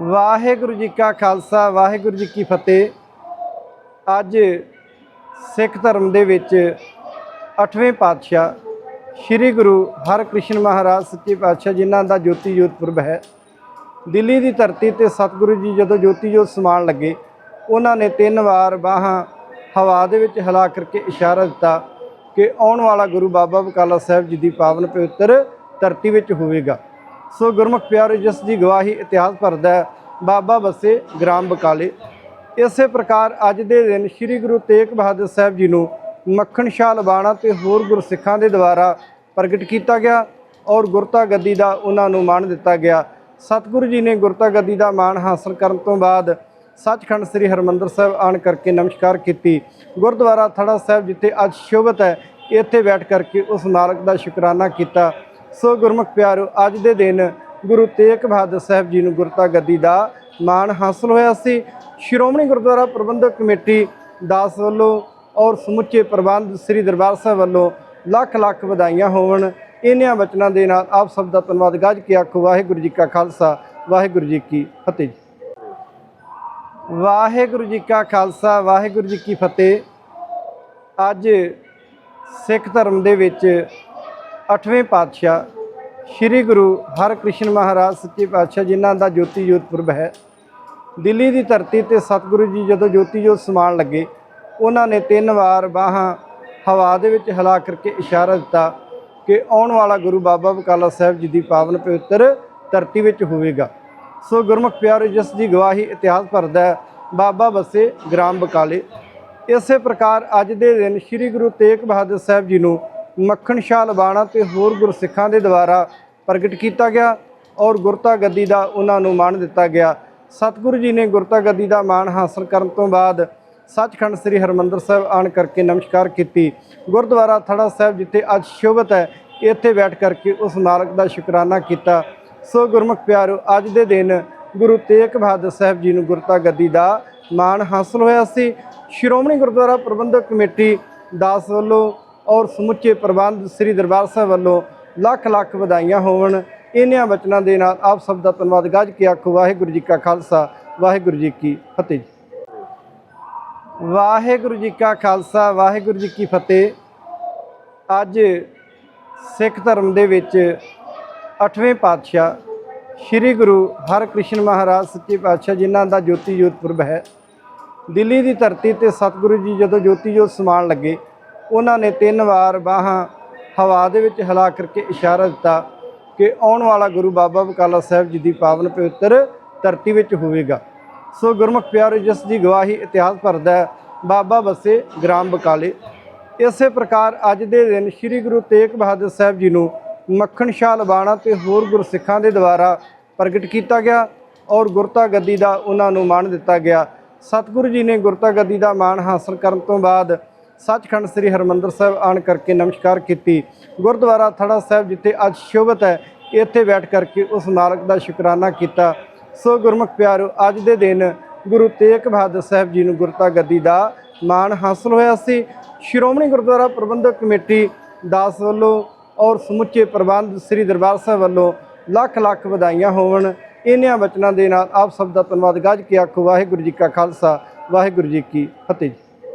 ਵਾਹਿਗੁਰੂ ਜੀ ਕਾ ਖਾਲਸਾ, ਵਾਹਿਗੁਰੂ ਜੀ ਕੀ ਫਤਿਹ। ਅੱਜ ਸਿੱਖ ਧਰਮ ਦੇ ਵਿੱਚ 8ਵੇਂ ਪਾਤਸ਼ਾਹ ਸ੍ਰੀ ਗੁਰੂ ਹਰਕ੍ਰਿਸ਼ਨ ਮਹਾਰਾਜ ਸੱਚੇ ਪਾਤਸ਼ਾਹ ਜਿਨ੍ਹਾਂ ਦਾ ਜੋਤੀ ਜੋਤ ਪੁਰਬ ਹੈ। ਦਿੱਲੀ ਦੀ ਧਰਤੀ ਤੇ ਸਤਿਗੁਰੂ ਜੀ ਜਦੋਂ ਜੋਤੀ ਜੋਤ ਸਮਾਣ ਲੱਗੇ, ਉਹਨਾਂ ਨੇ ਤਿੰਨ ਵਾਰ ਬਾਹਾਂ ਹਵਾ ਦੇ ਵਿੱਚ ਹਿਲਾ ਕਰਕੇ ਇਸ਼ਾਰਾ ਦਿੱਤਾ ਕਿ ਆਉਣ ਵਾਲਾ ਗੁਰੂ ਬਾਬਾ ਬਕਾਲਾ ਸਾਹਿਬ ਜੀ ਦੀ ਪਾਵਨ ਪਵਿੱਤਰ ਧਰਤੀ ਵਿੱਚ ਹੋਵੇਗਾ। ਸੋ ਗੁਰਮੁਖ ਪਿਆਰੇ ਜਿਸ ਦੀ ਗਵਾਹੀ ਇਤਿਹਾਸ ਭਰਦਾ ਹੈ, ਬਾਬਾ ਬਸੇ ਗ੍ਰਾਮ ਬਕਾਲੇ। ਇਸੇ ਪ੍ਰਕਾਰ ਅੱਜ ਦੇ ਦਿਨ ਸ੍ਰੀ ਗੁਰੂ ਤੇਗ ਬਹਾਦਰ ਸਾਹਿਬ ਜੀ ਨੂੰ ਮੱਖਣ ਸ਼ਾਹ ਲਬਾਣਾ ਤੇ ਹੋਰ ਗੁਰਸਿੱਖਾਂ ਦੇ ਦੁਆਰਾ ਪ੍ਰਗਟ ਕੀਤਾ ਗਿਆ ਔਰ ਗੁਰਤਾ ਗੱਦੀ ਦਾ ਉਹਨਾਂ ਨੂੰ ਮਾਣ ਦਿੱਤਾ ਗਿਆ। ਸਤਿਗੁਰੂ ਜੀ ਨੇ ਗੁਰਤਾ ਗੱਦੀ ਦਾ ਮਾਣ ਹਾਸਲ ਕਰਨ ਤੋਂ ਬਾਅਦ ਸੱਚਖੰਡ ਸ੍ਰੀ ਹਰਮੰਦਰ ਸਾਹਿਬ ਆਣ ਕਰਕੇ ਨਮਸਕਾਰ ਕੀਤੀ। ਗੁਰਦੁਆਰਾ ਥੜਾ ਸਾਹਿਬ ਜਿੱਥੇ ਅੱਜ ਸ਼ੋਭਤ ਹੈ, ਇੱਥੇ ਬੈਠ ਕਰਕੇ ਉਸ ਮਾਲਕ ਦਾ ਸ਼ੁਕਰਾਨਾ ਕੀਤਾ। ਸੋ ਗੁਰਮੁਖ ਪਿਆਰੋ, ਅੱਜ ਦੇ ਦਿਨ ਗੁਰੂ ਤੇਗ ਬਹਾਦਰ ਸਾਹਿਬ ਜੀ ਨੂੰ ਗੁਰਤਾ ਗੱਦੀ ਦਾ ਮਾਣ ਹਾਸਲ ਹੋਇਆ ਸੀ। ਸ਼੍ਰੋਮਣੀ ਗੁਰਦੁਆਰਾ ਪ੍ਰਬੰਧਕ ਕਮੇਟੀ ਦਾਸ ਵੱਲੋਂ ਔਰ ਸਮੁੱਚੇ ਪ੍ਰਬੰਧ ਸ੍ਰੀ ਦਰਬਾਰ ਸਾਹਿਬ ਵੱਲੋਂ ਲੱਖ ਲੱਖ ਵਧਾਈਆਂ ਹੋਵਣ। ਇਹਨਾਂ ਵਚਨਾਂ ਦੇ ਨਾਲ ਆਪ ਸਭ ਦਾ ਧੰਨਵਾਦ। ਗੱਜ ਕੇ ਆਖੋ, ਵਾਹਿਗੁਰੂ ਜੀ ਕਾ ਖਾਲਸਾ, ਵਾਹਿਗੁਰੂ ਜੀ ਕੀ ਫਤਿਹ ਵਾਹਿਗੁਰੂ ਜੀ ਕਾ ਖਾਲਸਾ, ਵਾਹਿਗੁਰੂ ਜੀ ਕੀ ਫਤਿਹ। ਅੱਜ ਸਿੱਖ ਧਰਮ ਦੇ ਵਿੱਚ 8ਵੇਂ ਪਾਤਸ਼ਾਹ ਸ੍ਰੀ ਗੁਰੂ ਹਰਕ੍ਰਿਸ਼ਨ ਮਹਾਰਾਜ ਸੱਚੇ ਪਾਤਸ਼ਾਹ ਜਿਨ੍ਹਾਂ ਦਾ ਜੋਤੀ ਜੋਤ ਪੁਰਬ ਹੈ, ਦਿੱਲੀ ਦੀ ਧਰਤੀ ਤੇ ਸਤਿਗੁਰੂ ਜੀ ਜਦੋਂ ਜੋਤੀ ਜੋਤ ਸਮਾਣ ਲੱਗੇ, ਉਹਨਾਂ ਨੇ ਤਿੰਨ ਵਾਰ ਬਾਹਾਂ ਹਵਾ ਦੇ ਵਿੱਚ ਹਿਲਾ ਕਰਕੇ ਇਸ਼ਾਰਾ ਦਿੱਤਾ ਕਿ ਆਉਣ ਵਾਲਾ ਗੁਰੂ ਬਾਬਾ ਬਕਾਲਾ ਸਾਹਿਬ ਜੀ ਦੀ ਪਾਵਨ ਪਵਿੱਤਰ ਧਰਤੀ ਵਿੱਚ ਹੋਵੇਗਾ। ਸੋ ਗੁਰਮੁਖ ਪਿਆਰੇ, ਜਿਸ ਦੀ ਗਵਾਹੀ ਇਤਿਹਾਸ ਭਰਦਾ ਹੈ, ਬਾਬਾ ਬਸੇ, ਗ੍ਰਾਮ ਬਕਾਲੇ। ਇਸੇ ਪ੍ਰਕਾਰ ਅੱਜ ਦੇ ਦਿਨ ਸ੍ਰੀ ਗੁਰੂ ਤੇਗ ਬਹਾਦਰ ਸਾਹਿਬ ਜੀ ਨੂੰ ਮੱਖਣ ਸ਼ਾਹ ਲਬਾਣਾ ਤੇ ਹੋਰ ਗੁਰਸਿੱਖਾਂ ਦੇ ਦੁਆਰਾ ਪ੍ਰਗਟ ਕੀਤਾ ਗਿਆ ਔਰ ਗੁਰਤਾ ਗੱਦੀ ਦਾ ਉਹਨਾਂ ਨੂੰ ਮਾਣ ਦਿੱਤਾ ਗਿਆ। ਸਤਿਗੁਰੂ ਜੀ ਨੇ ਗੁਰਤਾ ਗੱਦੀ ਦਾ ਮਾਣ ਹਾਸਲ ਕਰਨ ਤੋਂ ਬਾਅਦ ਸੱਚਖੰਡ ਸ੍ਰੀ ਹਰਮੰਦਰ ਸਾਹਿਬ ਆਣ ਕਰਕੇ ਨਮਸਕਾਰ ਕੀਤੀ। ਗੁਰਦੁਆਰਾ ਥੜਾ ਸਾਹਿਬ ਜਿੱਥੇ ਅੱਜ ਸ਼ੋਭਤ ਹੈ, ਇੱਥੇ ਬੈਠ ਕਰਕੇ ਉਸ ਮਾਲਕ ਦਾ ਸ਼ੁਕਰਾਨਾ ਕੀਤਾ। ਸੋ ਗੁਰਮੁਖ ਪਿਆਰੋ, ਅੱਜ ਦੇ ਦਿਨ ਗੁਰੂ ਤੇਗ ਬਹਾਦਰ ਸਾਹਿਬ ਜੀ ਨੂੰ ਗੁਰਤਾ ਗੱਦੀ ਦਾ ਮਾਣ ਹਾਸਲ ਹੋਇਆ ਸੀ। ਸ਼੍ਰੋਮਣੀ ਗੁਰਦੁਆਰਾ ਪ੍ਰਬੰਧਕ ਕਮੇਟੀ ਦਾਸ ਵੱਲੋਂ ਔਰ ਸਮੁੱਚੇ ਪ੍ਰਬੰਧ ਸ੍ਰੀ ਦਰਬਾਰ ਸਾਹਿਬ ਵੱਲੋਂ ਲੱਖ ਲੱਖ ਵਧਾਈਆਂ ਹੋਵਣ। ਇਹਨਾਂ ਵਚਨਾਂ ਦੇ ਨਾਲ ਆਪ ਸਭ ਦਾ ਧੰਨਵਾਦ। ਗੱਜ ਕੇ ਆਖੋ, ਵਾਹਿਗੁਰੂ ਜੀ ਕਾ ਖਾਲਸਾ, ਵਾਹਿਗੁਰੂ ਜੀ ਕੀ ਫਤਿਹ ਵਾਹਿਗੁਰੂ ਜੀ ਕਾ ਖਾਲਸਾ, ਵਾਹਿਗੁਰੂ ਜੀ ਕੀ ਫਤਿਹ। ਅੱਜ ਸਿੱਖ ਧਰਮ ਦੇ ਵਿੱਚ 8ਵੇਂ ਪਾਤਸ਼ਾਹ ਸ੍ਰੀ ਗੁਰੂ ਹਰਕ੍ਰਿਸ਼ਨ ਮਹਾਰਾਜ ਸੱਚੇ ਪਾਤਸ਼ਾਹ, ਜਿਨ੍ਹਾਂ ਦਾ ਜੋਤੀ ਜੋਤ ਪੁਰਬ ਹੈ। ਦਿੱਲੀ ਦੀ ਧਰਤੀ ਤੇ ਸਤਿਗੁਰੂ ਜੀ ਜਦੋਂ ਜੋਤੀ ਜੋਤ ਸਮਾਣ ਲੱਗੇ ਉਹਨਾਂ ਨੇ ਤਿੰਨ ਵਾਰ ਬਾਹਾਂ ਹਵਾ ਦੇ ਵਿੱਚ ਹਿਲਾ ਕਰਕੇ ਇਸ਼ਾਰਾ ਦਿੱਤਾ ਕਿ ਆਉਣ ਵਾਲਾ ਗੁਰੂ ਬਾਬਾ ਬਕਾਲਾ ਸਾਹਿਬ ਜੀ ਦੀ ਪਾਵਨ ਪਵਿੱਤਰ ਧਰਤੀ ਵਿੱਚ ਹੋਵੇਗਾ। ਸੋ ਗੁਰਮੁਖ ਪਿਆਰੇ, ਜਿਸ ਦੀ ਗਵਾਹੀ ਇਤਿਹਾਸ ਭਰਦਾ ਹੈ, ਬਾਬਾ ਬਸੇ ਗ੍ਰਾਮ ਬਕਾਲੇ। ਇਸੇ ਪ੍ਰਕਾਰ ਅੱਜ ਦੇ ਦਿਨ ਸ੍ਰੀ ਗੁਰੂ ਤੇਗ ਬਹਾਦਰ ਸਾਹਿਬ ਜੀ ਨੂੰ ਮੱਖਣ ਸ਼ਾਹ ਲਬਾਣਾ ਤੇ ਹੋਰ ਗੁਰਸਿੱਖਾਂ ਦੇ ਦੁਆਰਾ ਪ੍ਰਗਟ ਕੀਤਾ ਗਿਆ ਔਰ ਗੁਰਤਾ ਗੱਦੀ ਦਾ ਉਹਨਾਂ ਨੂੰ ਮਾਣ ਦਿੱਤਾ ਗਿਆ। ਸਤਿਗੁਰੂ ਜੀ ਨੇ ਗੁਰਤਾ ਗੱਦੀ ਦਾ ਮਾਣ ਹਾਸਲ ਕਰਨ ਤੋਂ ਬਾਅਦ ਸੱਚਖੰਡ ਸ੍ਰੀ ਹਰਮੰਦਰ ਸਾਹਿਬ ਆਣ ਕਰਕੇ ਨਮਸਕਾਰ ਕੀਤੀ। ਗੁਰਦੁਆਰਾ ਥੜਾ ਸਾਹਿਬ ਜਿੱਥੇ ਅੱਜ ਸ਼ੋਭਤ ਹੈ, ਇੱਥੇ ਬੈਠ ਕਰਕੇ ਉਸ ਮਾਲਕ ਦਾ ਸ਼ੁਕਰਾਨਾ ਕੀਤਾ। ਸੋ ਗੁਰਮੁਖ ਪਿਆਰੋ, ਅੱਜ ਦੇ ਦਿਨ ਗੁਰੂ ਤੇਗ ਬਹਾਦਰ ਸਾਹਿਬ ਜੀ ਨੂੰ ਗੁਰਤਾ ਗੱਦੀ ਦਾ ਮਾਣ ਹਾਸਲ ਹੋਇਆ ਸੀ। ਸ਼੍ਰੋਮਣੀ ਗੁਰਦੁਆਰਾ ਪ੍ਰਬੰਧਕ ਕਮੇਟੀ ਦਾਸ ਵੱਲੋਂ ਔਰ ਸਮੁੱਚੇ ਪ੍ਰਬੰਧ ਸ੍ਰੀ ਦਰਬਾਰ ਸਾਹਿਬ ਵੱਲੋਂ ਲੱਖ ਲੱਖ ਵਧਾਈਆਂ ਹੋਵਣ। ਇਹਨਾਂ ਵਚਨਾਂ ਦੇ ਨਾਲ ਆਪ ਸਭ ਦਾ ਧੰਨਵਾਦ। ਗੱਜ ਕੇ ਆਖੋ, ਵਾਹਿਗੁਰੂ ਜੀ ਕਾ ਖਾਲਸਾ, ਵਾਹਿਗੁਰੂ ਜੀ ਕੀ ਫਤਿਹ।